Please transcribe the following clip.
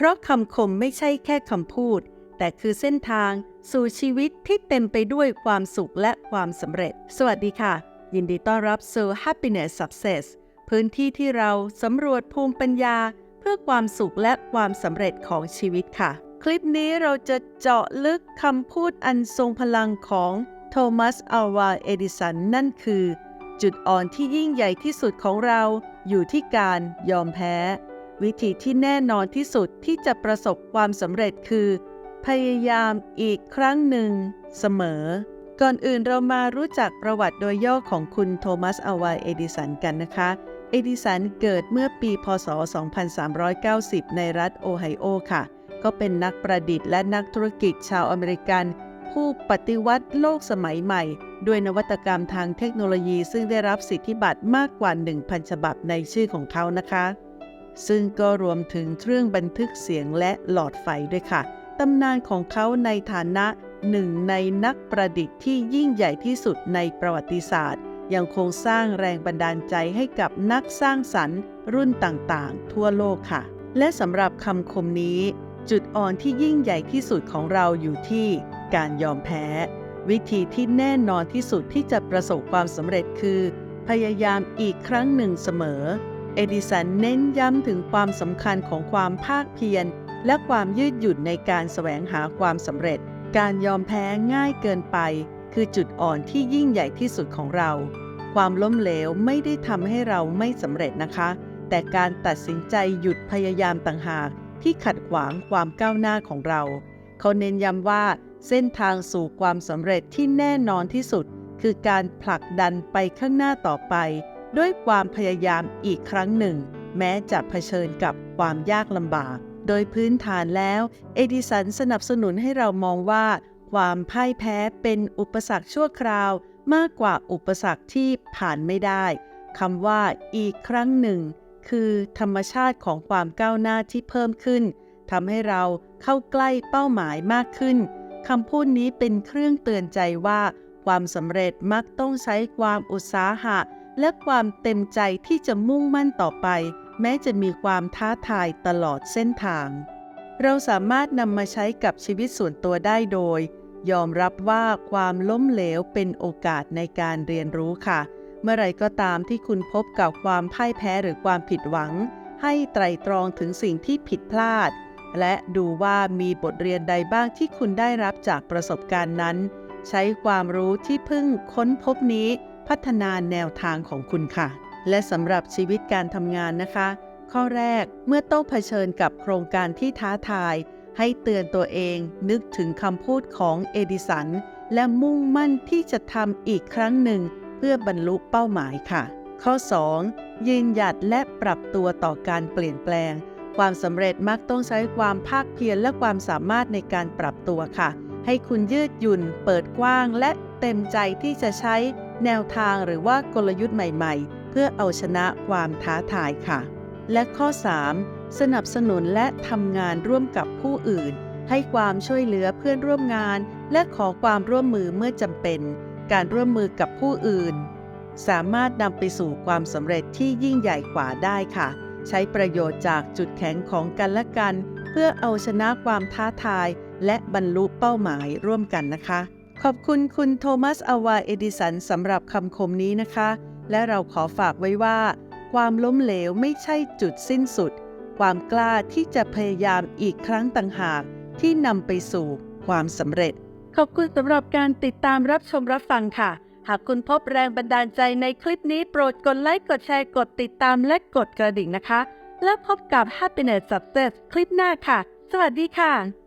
เพราะคำคมไม่ใช่แค่คำพูด แต่คือเส้นทางสู่ชีวิตที่เต็มไปด้วยความสุขและความสำเร็จ สวัสดีค่ะ ยินดีต้อนรับสู่ Happiness Success พื้นที่ที่เราสำรวจภูมิปัญญา เพื่อความสุขและความสำเร็จของชีวิตค่ะ คลิปนี้เราจะเจาะลึกคำพูดอันทรงพลังของโทมัส อัลวา เอดิสัน นั่นคือ จุดอ่อนที่ยิ่งใหญ่ที่สุดของเราอยู่ที่การยอมแพ้ วิธีที่แน่นอนที่สุดที่จะประสบความสำเร็จคือ พยายามอีกครั้งหนึ่ง เสมอ ก่อนอื่นเรามารู้จักประวัติโดยย่อของคุณโทมัสอวาเอดิสันกันนะคะ เอดิสันเกิดเมื่อปี พศ 2390 ในรัฐโอไฮโอค่ะ ก็เป็นนักประดิษฐ์และนักธุรกิจชาวอเมริกัน ผู้ปฏิวัติโลกสมัยใหม่ ด้วยนวัตกรรมทางเทคโนโลยี ซึ่งได้รับสิทธิบัตรมากกว่า 1,000 ฉบับในชื่อของเขานะคะ ซึ่งก็รวมถึงเครื่องบันทึกเสียงและหลอดไฟด้วยค่ะ ตำนานของเขาในฐานะหนึ่งในนักประดิษฐ์ที่ยิ่งใหญ่ที่สุดในประวัติศาสตร์ ยังคงสร้างแรงบันดาลใจให้กับนักสร้างสรรค์รุ่นต่างๆ ทั่วโลกค่ะ และสำหรับคำคมนี้ จุดอ่อนที่ยิ่งใหญ่ที่สุดของเราอยู่ที่การยอมแพ้ วิธีที่แน่นอนที่สุดที่จะประสบความสำเร็จคือ พยายามอีกครั้งหนึ่งเสมอ เอดิสันเน้นย้ำถึงความสำคัญของความภาคเพียร และความยืดหยุ่นในการแสวงหาความสำเร็จ การยอมแพ้ง่ายเกินไป คือจุดอ่อนที่ยิ่งใหญ่ที่สุดของเรา ความล้มเหลวไม่ได้ทำให้เราไม่สำเร็จนะคะ แต่การตัดสินใจหยุดพยายามต่างหากที่ขัดขวางความก้าวหน้าของเรา เขาเน้นย้ำว่าเส้นทางสู่ความสำเร็จที่แน่นอนที่สุด คือการผลักดันไปข้างหน้าต่อไป ด้วยความพยายามอีกครั้งหนึ่ง แม้จะเผชิญกับความยากลำบาก โดยพื้นฐานแล้ว เอดิสันสนับสนุนให้เรามองว่า ความพ่ายแพ้เป็นอุปสรรคชั่วคราว มากกว่าอุปสรรคที่ผ่านไม่ได้คำว่าอีกครั้งหนึ่ง คือธรรมชาติของความก้าวหน้าที่เพิ่มขึ้นทำให้เราเข้าใกล้เป้าหมายมากขึ้นคำพูดนี้เป็นเครื่องเตือนใจว่า ความสำเร็จมักต้องใช้ความอุตสาหะ และความเต็มใจที่จะมุ่งมั่นต่อไป แม้จะมีความท้าทายตลอดเส้นทาง เราสามารถนำมาใช้กับชีวิตส่วนตัวได้โดย ยอมรับว่าความล้มเหลวเป็นโอกาสในการเรียนรู้ค่ะ เมื่อไรก็ตามที่คุณพบกับความพ่ายแพ้หรือความผิดหวัง ให้ไตรตรองถึงสิ่งที่ผิดพลาด และดูว่ามีบทเรียนใดบ้างที่คุณได้รับจากประสบการณ์นั้น ใช้ความรู้ที่เพิ่งค้นพบนี้ พัฒนาแนวทางของคุณค่ะ และสำหรับชีวิตการทำงานนะคะ ข้อแรกเมื่อต้องเผชิญกับโครงการที่ท้าทาย ให้เตือนตัวเองนึกถึงคำพูดของเอดิสัน และมุ่งมั่นที่จะทำอีกครั้งหนึ่ง เพื่อบรรลุเป้าหมายค่ะ ข้อ 2. ยืนหยัดและปรับตัวต่อการเปลี่ยนแปลง ความสำเร็จมักต้องใช้ความภาคเพียรและความสามารถในการปรับตัวค่ะ ให้คุณยืดหยุ่น เปิดกว้างและเต็มใจที่จะใช้ แนวทางหรือว่ากลยุทธ์ใหม่ๆ เพื่อเอาชนะความท้าทายค่ะ และข้อ 3. สนับสนุนและทำงานร่วมกับผู้อื่น ให้ความช่วยเหลือเพื่อนร่วมงาน และขอความร่วมมือเมื่อจำเป็น การร่วมมือกับผู้อื่น สามารถนำไปสู่ความสำเร็จที่ยิ่งใหญ่กว่าได้ค่ะ ใช้ประโยชน์จากจุดแข็งของกันและกัน เพื่อเอาชนะความท้าทาย และบรรลุเป้าหมายร่วมกันนะคะ ขอบคุณคุณโทมัสอาวาเอดิสันสำหรับคำคมนี้นะคะ และเราขอฝากไว้ว่า ความล้มเหลวไม่ใช่จุดสิ้นสุด ความกล้าที่จะพยายามอีกครั้งต่างหากที่นำไปสู่ความสำเร็จ ขอบคุณสำหรับการติดตามรับชมรับฟังค่ะ หากคุณพบแรงบันดาลใจในคลิปนี้โปรดกดไลค์กดแชร์กดติดตามและกดกระดิ่งนะคะ แล้วพบกับ Happiness Success คลิปหน้าค่ะ สวัสดีค่ะ